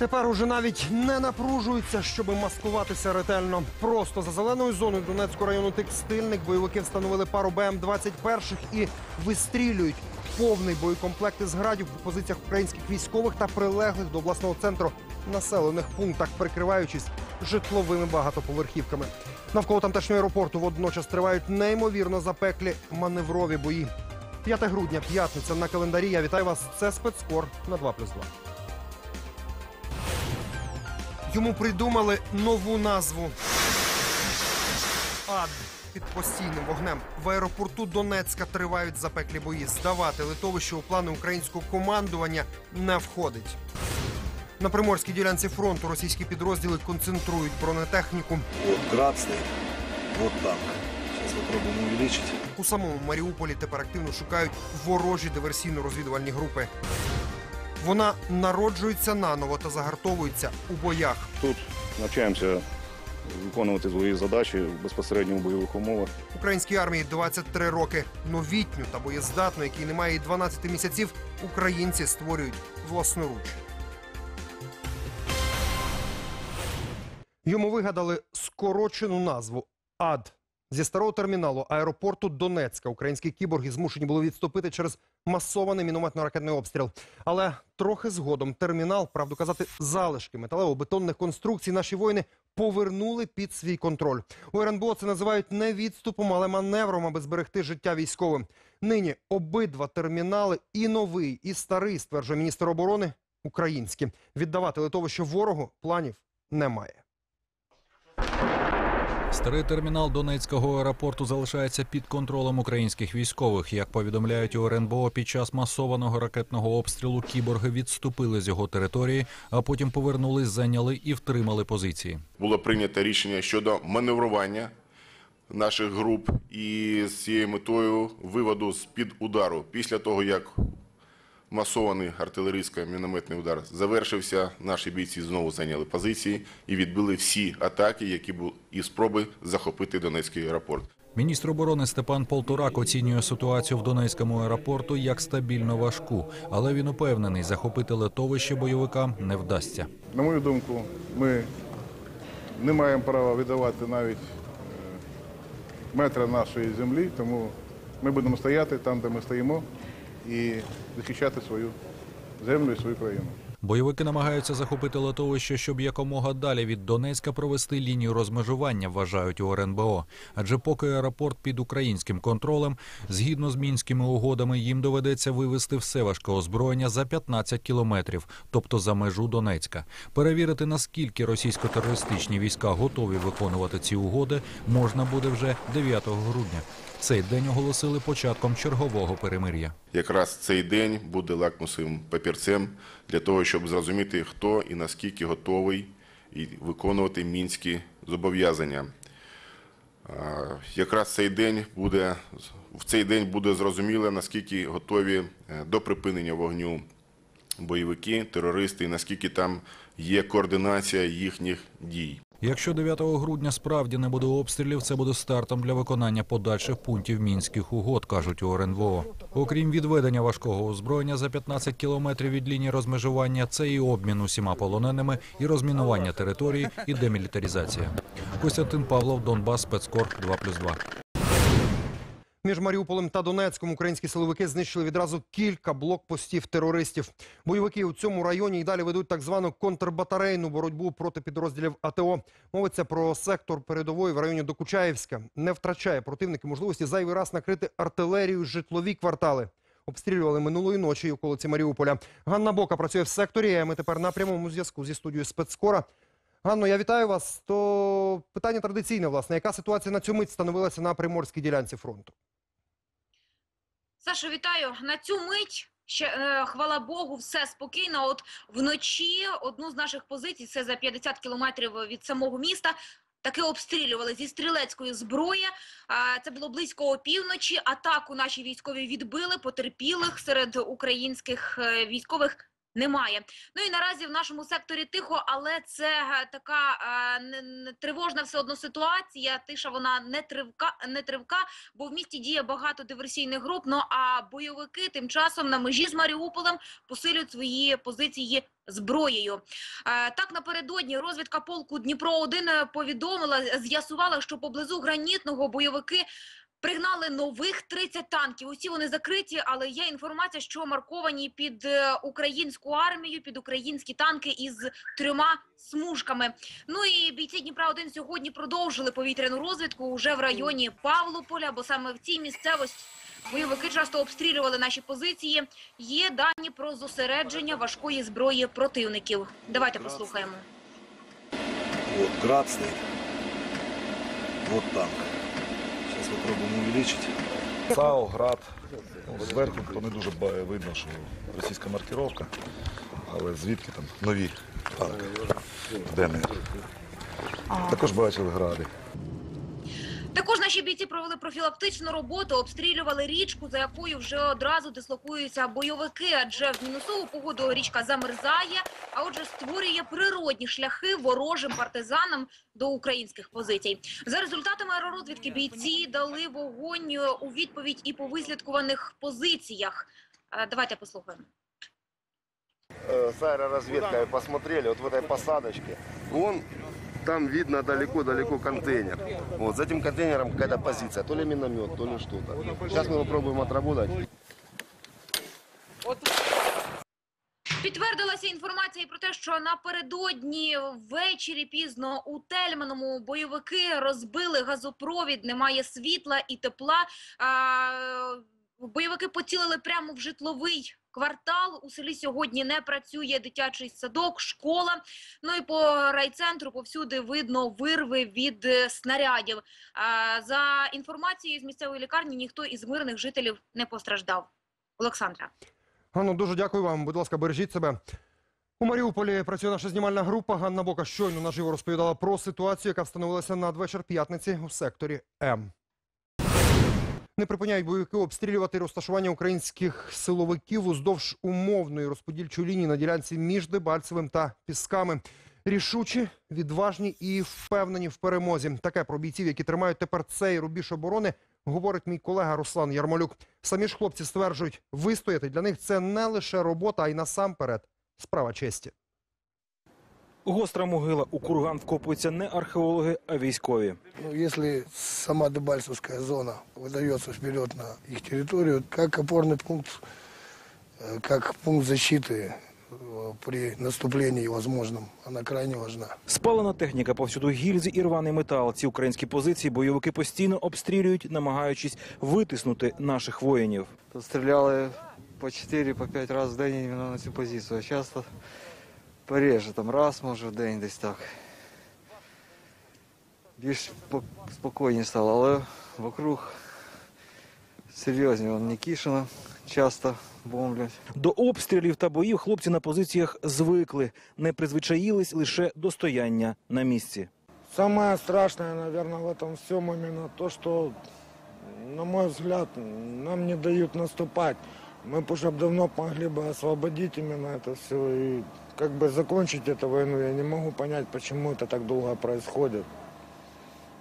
Тепер уже навіть не напружуються, щоб маскуватися ретельно. Просто за зеленою зоною Донецького району текстильник бойовики встановили пару БМ-21 і вистрілюють повний боєкомплект із градів по позиціях українських військових та прилеглих до обласного центру населених пунктах, прикриваючись житловими багатоповерхівками. Навколо тамтешнього аеропорту водночас тривають неймовірно запеклі маневрові бої. 5 грудня, п'ятниця на календарі. Я вітаю вас. Це спецкор на 2+,2. Йому придумали нову назву. Ад під постійним вогнем. В аеропорту Донецька тривають запеклі бої. Здавати литовище у плани українського командування не входить. На приморській ділянці фронту російські підрозділи концентрують бронетехніку. Вот град стоит, вот танк. Сейчас попробуем. У самому Маріуполі тепер активно шукають ворожі диверсійно-розвідувальні групи. Вона народжується наново та загартовується у боях. Тут навчаємося виконувати свої задачі безпосередньо в бойових умовах. Українській армії 23 роки. Новітню та боєздатну, якій немає і 12 місяців, українці створюють власноруч. Йому вигадали скорочену назву АД. Зі старого терміналу аеропорту Донецька українські кіборги змушені були відступити через масований мінометно-ракетний обстріл. Але трохи згодом термінал, правду казати, залишки металево-бетонних конструкцій наші воїни повернули під свій контроль. У РНБО це називають не відступом, але маневром, аби зберегти життя військовим. Нині обидва термінали, і новий, і старий, стверджує міністр оборони, українські. Віддавати литовище ворогу планів немає. Старий термінал Донецького аеропорту залишається під контролем українських військових. Як повідомляють у РНБО, під час масованого ракетного обстрілу кіборги відступили з його території, а потім повернулись, зайняли і втримали позиції. було прийнято рішення щодо маневрування наших груп і з цією метою виводу з-під удару. Після того, як масований артилерійсько-мінометний удар завершився, наші бійці знову зайняли позиції і відбили всі атаки, які були і спроби захопити Донецький аеропорт. Міністр оборони Степан Полторак оцінює ситуацію в Донецькому аеропорту як стабільно важку, але він упевнений, захопити литовище бойовикам не вдасться. На мою думку, ми не маємо права віддавати навіть е, метра нашої землі, тому ми будемо стояти там, де ми стоїмо, і захищати свою землю і свою країну. Бойовики намагаються захопити литовище, щоб якомога далі від Донецька провести лінію розмежування, вважають у РНБО. Адже поки аеропорт під українським контролем, згідно з мінськими угодами, їм доведеться вивести все важке озброєння за 15 кілометрів, тобто за межу Донецька. Перевірити наскільки російсько-терористичні війська готові виконувати ці угоди, можна буде вже 9 грудня. Цей день оголосили початком чергового перемир'я. Якраз цей день буде лакмусовим папірцем для того, щоб зрозуміти, хто і наскільки готовий виконувати мінські зобов'язання. Якраз цей день буде в цей день буде зрозуміло, наскільки готові е, до припинення вогню бойовики, терористи, і наскільки там є координація їхніх дій. Якщо 9 грудня справді не буде обстрілів, це буде стартом для виконання подальших пунктів мінських угод, кажуть у РНВО. Окрім відведення важкого озброєння за 15 кілометрів від лінії розмежування, це і обмін усіма полоненими, і розмінування території, і демілітаризація. Костянтин Павлов, Донбас, спецкор 2+,2. Між Маріуполем та Донецьком українські силовики знищили відразу кілька блокпостів терористів. Бойовики у цьому районі і далі ведуть так звану контрбатарейну боротьбу проти підрозділів АТО. Мовиться про сектор передової в районі Докучаєвська. Не втрачає противники можливості зайвий раз накрити артилерію житлові квартали. Обстрілювали минулої ночі околиці Маріуполя. Ганна Бока працює в секторі. а Ми тепер на прямому зв'язку зі студією спецкора. Ганно, я вітаю вас. То питання традиційне, власне. Яка ситуація на цю мить становилася на приморській ділянці фронту? Саша, вітаю на цю мить. Ще е, хвала Богу, все спокійно. От вночі одну з наших позицій, це за 50 кілометрів від самого міста. Таки обстрілювали зі стрілецької зброї. Це було близько опівночі. Атаку наші військові відбили, потерпілих серед українських е, військових немає. Ну і наразі в нашому секторі тихо, але це е, така е, тривожна все одно ситуація. Тиша вона не тривка, не тривка, бо в місті діє багато диверсійних груп. Ну а бойовики тим часом на межі з Маріуполем посилюють свої позиції зброєю. Е, Так напередодні розвідка полку Дніпро 1 повідомила, з'ясувала, що поблизу гранітного бойовики. Пригнали нових 30 танків. Усі вони закриті, але є інформація, що марковані під е, українську армію, під українські танки із трьома смужками. Ну і бійці Дніпра 1 сьогодні продовжили повітряну розвідку уже в районі Павлополя, бо саме в цій місцевості бойовики часто обстрілювали наші позиції. Є дані про зосередження важкої зброї противників. Давайте послухаємо. Вот град стоит. Вот танк. Сейчас попробуем увеличить. САУ, град. Ну, зверху то не дуже видно, що російська маркіровка, але звідки там нові танки. ДНР. Також бачили гради. Також наші бійці провели профілактичну роботу, обстрілювали річку, за якою вже одразу дислокуються бойовики, адже в мінусову погоду річка замерзає, а отже створює природні шляхи ворожим партизанам до українських позицій. За результатами аеророзвідки бійці дали вогонь е, у відповідь і по вислідкуваних позиціях. Е, Давайте послухаємо. э, с аэроразведкой посмотрели, вот в этой посадочке, вон там видно далеко-далеко контейнер. Вот за этим контейнером какая-то позиция, то ли миномет, то ли что-то. Сейчас мы попробуем отработать. Підтвердилася інформація про те, що напередодні ввечері пізно у Тельманому бойовики розбили газопровід, немає світла і тепла. Бойовики поцілили прямо в житловий квартал. У селі сьогодні не працює дитячий садок, школа. Ну і по райцентру повсюди видно вирви від е, снарядів. За інформацією з місцевої лікарні, ніхто із мирних жителів не постраждав. Олександра. Ганно, дуже дякую вам. Будь ласка, бережіть себе. У Маріуполі працює наша знімальна група. Ганна Бока щойно наживо розповідала про ситуацію, яка встановилася надвечір п'ятниці у секторі М. Не припиняють бойовики обстрілювати розташування українських силовиків уздовж умовної розподільчої лінії на ділянці між Дебальцевим та Пісками. Рішучі, відважні і впевнені в перемозі. Таке про бійців, які тримають тепер цей рубіж оборони, говорить мій колега Руслан Ярмолюк. Самі ж хлопці стверджують, вистояти для них це не лише робота, а й насамперед справа честі. Гостра могила у курган вкопуються не археологи, а військові. Ну, если сама Дебальцевская зона выдается вперед на их территорию, как опорный пункт, э, как пункт защиты э, при наступлении возможном, она крайне важна. Спалена техніка, повсюду гільзи і рваний метал. Ці українські позиції бойовики постійно обстрілюють, намагаючись витиснути наших воїнів. Тут стріляли по 4-5 по п'ять разів в день іменно на цю позицію. А часто пореже, там раз, може, в день десь так. Більш спок- спокійніше стало, але вокруг серйозні. Вон Нікішина часто бомблять. До обстрілів та боїв хлопці на позиціях звикли, не призвичаїлись лише до стояння на місці. Самое страшное, наверное, в этом всем именно то, что, на мой взгляд, нам не дают наступать. Мы бы уже давно могли бы освободить именно это все и как бы закончить эту войну. Я не могу понять, почему это так долго происходит.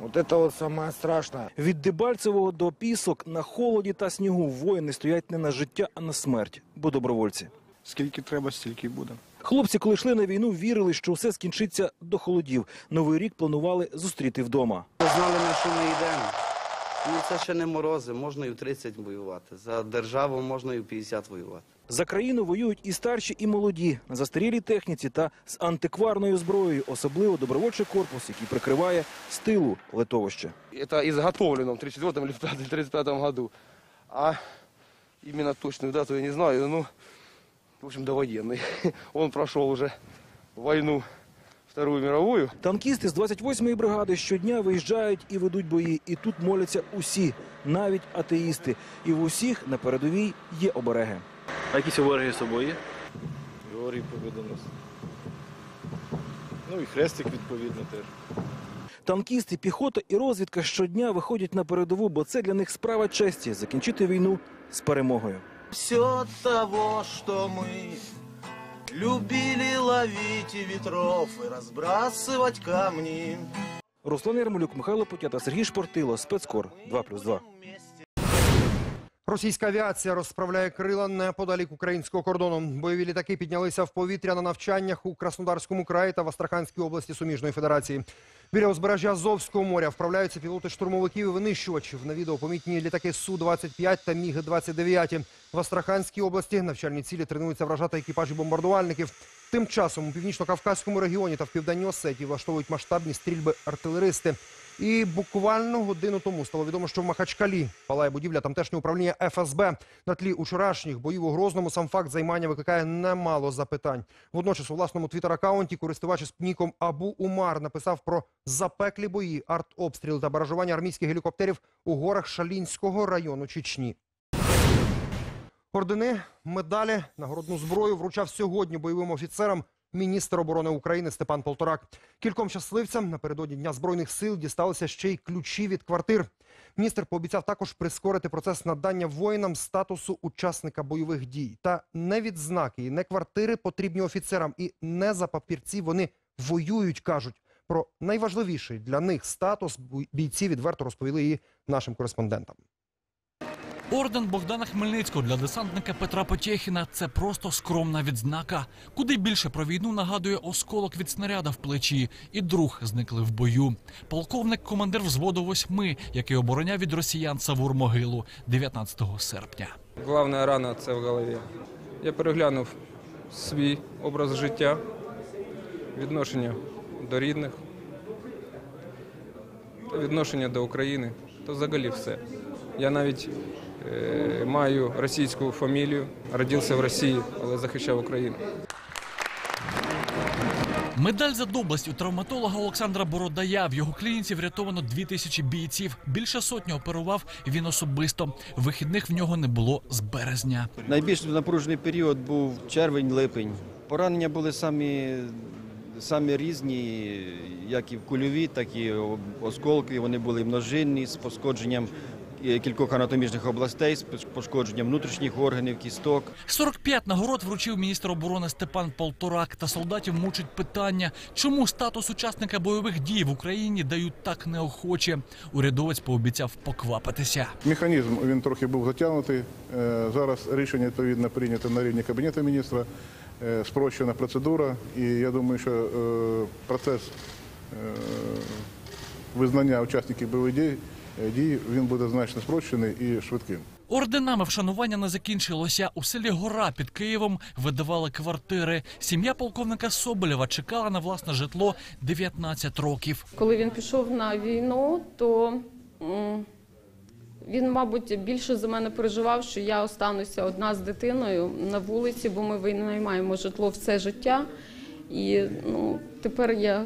Вот це от саме страшне. Від Дебальцевого до Пісок на холоді та снігу воїни стоять не на життя, а на смерть, бо добровольці. Скільки треба, стільки й буде. Хлопці, коли йшли на війну, вірили, що все скінчиться до холодів. Новий рік планували зустріти вдома. Знали, на що ми йдемо. Ну, це ще не морози, можна і в 30 воювати. За державу можна і в 50 воювати. За країну воюють і старші, і молоді на застарілій техніці та з антикварною зброєю, особливо добровольчий корпус, який прикриває з тилу литовище. Это изготовлено в 34 или 35 году. А именно точную дату я не знаю. Ну, в общем, довоенный. Он прошел уже войну Вторую мировую. Танкісти з 28-ї бригади щодня виїжджають і ведуть бої. І тут моляться усі, навіть атеїсти. І в усіх на передовій є обереги. А якісь обереги з собою є? Георгій Побідонос. Ну і хрестик відповідно теж. Танкісти, піхота і розвідка щодня виходять на передову, бо це для них справа честі закінчити війну з перемогою. Все того, що ми Любили ловить и ветров и разбрасывать камни. Руслан Ярмолюк, Михайло Путята, Сергій Шпортило, спецкор 2+,2. Російська авіація розправляє крила неподалік українського кордону. Бойові літаки піднялися в повітря на навчаннях у Краснодарському краї та в Астраханській області суміжної федерації. Біля узбережжя Азовського моря вправляються пілоти штурмовиків і винищувачів. На відео помітні літаки Су-25 та Міг-29. В Астраханській області навчальні цілі тренуються вражати екіпажі бомбардувальників. Тим часом у північно-кавказькому регіоні та в південній Осетії влаштовують масштабні стрільби артилеристи. І буквально годину тому стало відомо, що в Махачкалі палає будівля тамтешнього управління ФСБ. На тлі учорашніх боїв у Грозному сам факт займання викликає немало запитань. Водночас у власному твіттер-аккаунті користувач із ніком Абу Умар написав про запеклі бої, артобстріли та баражування армійських гелікоптерів у горах Шалінського району Чечні. Ордени, медалі, нагородну зброю вручав сьогодні бойовим офіцерам міністр оборони України Степан Полторак. Кільком щасливцям напередодні Дня Збройних сил дісталися ще й ключі від квартир. Міністр пообіцяв також прискорити процес надання воїнам статусу учасника бойових дій. Та не відзнаки і не квартири потрібні офіцерам, і не за папірці вони воюють, кажуть. Про найважливіший для них статус бійці відверто розповіли і нашим кореспондентам. Орден Богдана Хмельницького для десантника Петра Потєхіна – це просто скромна відзнака. Куди більше про війну нагадує осколок від снаряда в плечі, і друг зникли в бою. Полковник – командир взводу восьми, який обороняв від росіян Савур могилу 19 серпня. Главна рана це в голові. Я переглянув свій образ життя, відношення до рідних, відношення до України, то взагалі все. Я навіть маю російську фамілію, родився в Росії, але захищав Україну. Медаль за доблесть у травматолога Олександра Бородая. В його клініці врятовано дві тисячі бійців. Більше сотні оперував він особисто. Вихідних в нього не було з березня. Найбільш напружений період був червень-липень. Поранення були самі, самі різні, як і в кульові, так і осколки. Вони були множинні з пошкодженням е, кількох анатомічних областей, з пошкодженням внутрішніх органів, кісток. 45 нагород вручив міністр оборони Степан Полторак. Та солдатів мучить питання, чому статус учасника бойових дій в Україні дають так неохоче. Урядовець пообіцяв поквапитися. Механізм він трохи був затягнутий. Е, Зараз рішення відповідно прийнято на рівні Кабінету міністра. Е, Спрощена процедура, і я думаю, що е, процес е, визнання учасників бойових дій, е, дій він буде значно спрощений і швидким. Орденами вшанування не закінчилося. У селі Гора під Києвом видавали квартири. Сім'я полковника Соболєва чекала на власне житло 19 років. Коли він пішов на війну, то він, мабуть, більше за мене переживав, що я остануся одна з дитиною на вулиці, бо ми винаймаємо житло все життя. І ну, тепер я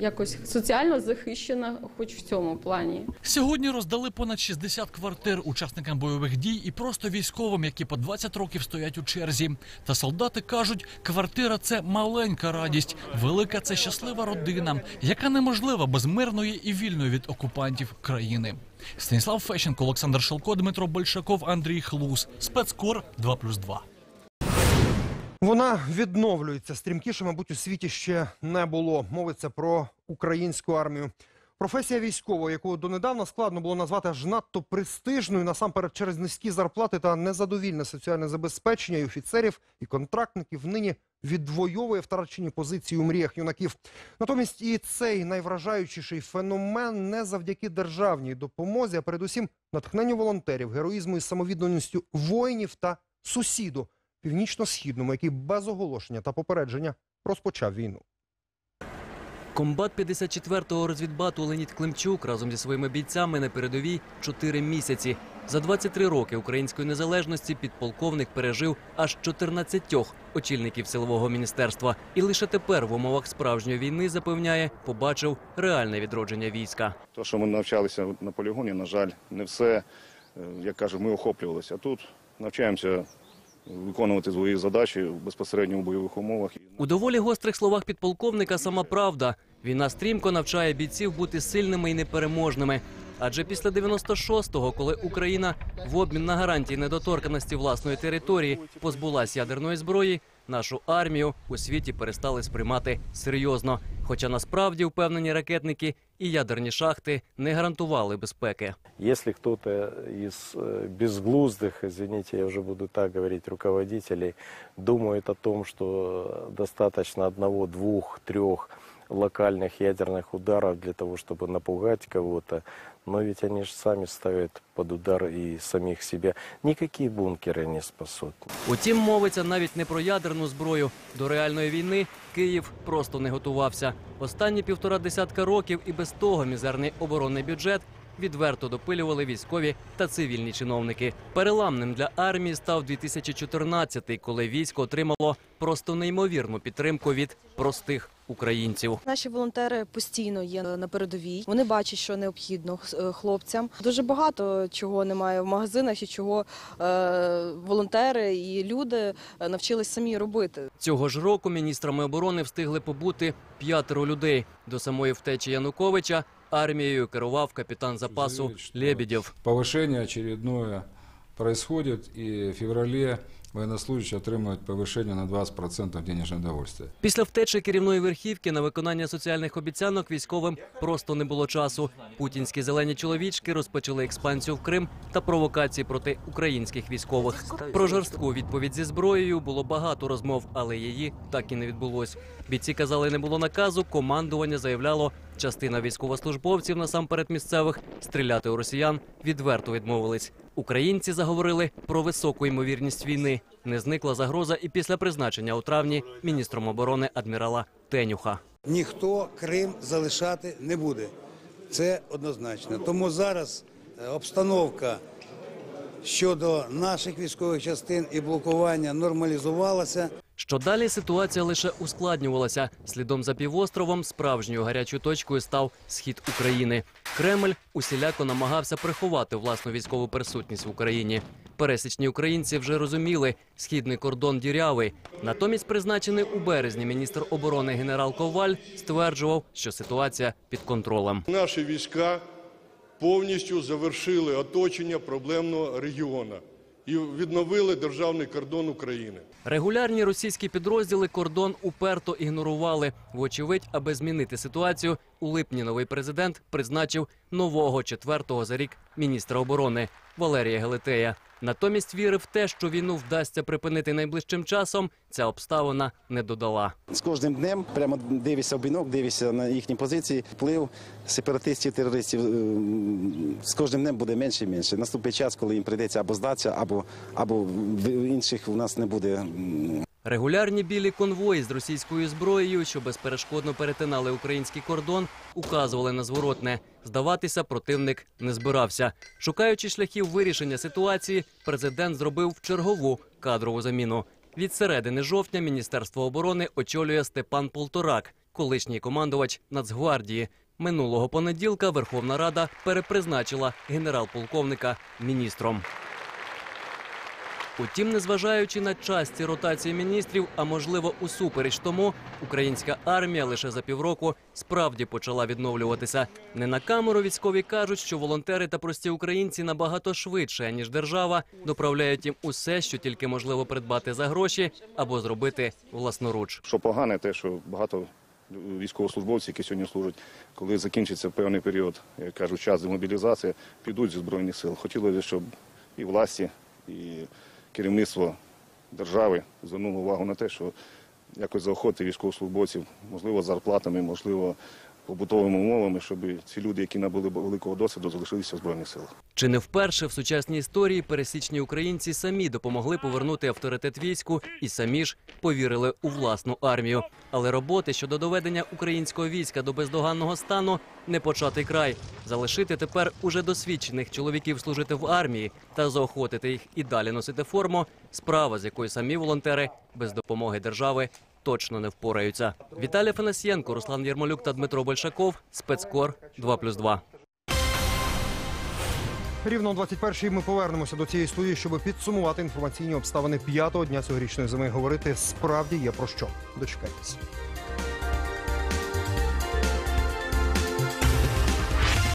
якось соціально захищена, хоч в цьому плані. Сьогодні роздали понад 60 квартир учасникам бойових дій і просто військовим, які по 20 років стоять у черзі. Та солдати кажуть, квартира це маленька радість, велика це щаслива родина, яка неможлива без мирної і вільної від окупантів країни. Станіслав Фещенко, Олександр Шелко, Дмитро Большаков, Андрій Хлус. Спецкор 2+,2. Вона відновлюється стрімкіше, мабуть, у світі ще не було. Мовиться про українську армію. Професія військового, яку донедавна складно було назвати аж надто престижною, насамперед через низькі зарплати та незадовільне соціальне забезпечення і офіцерів і контрактників, нині відвоює втрачені позиції у мріях юнаків. Натомість і цей найвражаючіший феномен не завдяки державній допомозі, а передусім натхненню волонтерів, героїзму і самовідданістю воїнів та сусіду північно-східному, який без оголошення та попередження розпочав війну. Комбат 54-го розвідбату Леонід Климчук разом зі своїми бійцями на передовій 4 місяці. За 23 роки української незалежності підполковник пережив аж 14 очільників силового міністерства. І лише тепер в умовах справжньої війни запевняє, побачив реальне відродження війська. То, що ми навчалися на полігоні, на жаль, не все, е, як кажуть, ми охоплювалися. А тут навчаємося виконувати свої задачі безпосередньо у бойових умовах. У доволі гострих словах підполковника сама правда. Війна стрімко навчає бійців бути сильними і непереможними. Адже після 96-го, коли Україна в обмін на гарантії недоторканості власної території позбулась ядерної зброї, нашу армію у світі перестали сприймати серйозно. Хоча насправді впевнені ракетники і ядерні шахти не гарантували безпеки. Если кто-то из э, безглуздых, извините, я уже буду так говорить, руководителей, думает о том, что достаточно одного, двух, трех локальных ядерных ударов для того, чтобы напугать кого-то, но ведь они же сами ставят под удар і самих себе. Ніякі бункери не спасуть. Утім, мовиться навіть не про ядерну зброю. До реальної війни Київ просто не готувався. Останні півтора десятка років і без того мізерний оборонний бюджет відверто допилювали військові та цивільні чиновники. Переламним для армії став 2014-й, коли військо отримало просто неймовірну підтримку від простих українців. Наші волонтери постійно є на передовій. Вони бачать, що необхідно е, хлопцям. Дуже багато чого немає в магазинах і чого е, волонтери і люди е, навчились самі робити. Цього ж року міністрами оборони встигли побути п'ятеро людей. До самої втечі Януковича армією керував капітан запасу Лебедєв. Повишення очередное происходит, і в феврале военнослужащие отримують повышение на 20% денежное довольствие. Після втечі керівної верхівки на виконання соціальних обіцянок військовим просто не було часу. Путінські зелені чоловічки розпочали експансію в Крим та провокації проти українських військових. Про жорстку відповідь зі зброєю було багато розмов, але її так і не відбулось. Бійці казали, не було наказу. Командування заявляло, частина військовослужбовців, насамперед місцевих, стріляти у росіян відверто відмовились. Українці заговорили про високу ймовірність війни. Не зникла загроза і після призначення у травні міністром оборони адмірала Тенюха. ніхто Крим залишати не буде. Це однозначно. Тому зараз е, обстановка щодо наших військових частин і блокування нормалізувалася. Що далі ситуація лише ускладнювалася. Слідом за півостровом справжньою гарячою точкою став схід України. Кремль усіляко намагався приховати власну військову присутність в Україні. Пересічні українці вже розуміли, східний кордон дірявий. Натомість, призначений у березні міністр оборони генерал Коваль стверджував, що ситуація під контролем. Наші війська повністю завершили оточення проблемного регіону і відновили державний кордон України. Регулярні російські підрозділи кордон уперто ігнорували. Вочевидь, аби змінити ситуацію, у липні новий президент призначив нового четвертого за рік міністра оборони Валерія Гелетея. Натомість віри в те, що війну вдасться припинити найближчим часом, ця обставина не додала. З кожним днем прямо дивишся в бінок, дивишся на їхні позиції. Вплив сепаратистів, терористів ем, з кожним днем буде менше і менше. Наступить час, коли їм прийдеться або здатися, або, або інших у нас не буде. Регулярні білі конвої з російською зброєю, що безперешкодно перетинали український кордон, указували на зворотне. Здаватися противник не збирався. Шукаючи шляхів вирішення ситуації, президент зробив чергову кадрову заміну. Від середини жовтня Міністерство оборони очолює Степан Полторак, колишній командувач Нацгвардії. Минулого понеділка Верховна Рада перепризначила генерал-полковника міністром. Утім, незважаючи на часті ротації міністрів, а можливо усупереч тому, українська армія лише за півроку справді почала відновлюватися. Не на камеру військові кажуть, що волонтери та прості українці набагато швидше ніж держава доправляють їм усе, що тільки можливо придбати за гроші або зробити власноруч. Що погане, те, що багато військовослужбовців, які сьогодні служать, коли закінчиться певний період, як кажуть, час демобілізації, підуть зі збройних сил. Хотілося, щоб і власті, і керівництво держави звернуло увагу на те, що якось заохотити військовослужбовців, можливо, зарплатами, можливо, побутовими умовами, щоб ці люди, які набули великого досвіду, залишилися в збройних силах. Чи не вперше в сучасній історії пересічні українці самі допомогли повернути авторитет війську і самі ж повірили у власну армію. Але роботи щодо доведення українського війська до бездоганного стану не початий край. Залишити тепер уже досвідчених чоловіків служити в армії та заохотити їх і далі носити форму справа, з якою самі волонтери без допомоги держави точно не впораються. Віталій Фанасьєнко, Руслан Єрмолюк та Дмитро Большаков. Спецкор 2+,2. Рівно о 21-й ми повернемося до цієї студії, щоб підсумувати інформаційні обставини п'ятого дня цьогорічної зими. Говорити справді є про що. Дочекайтеся.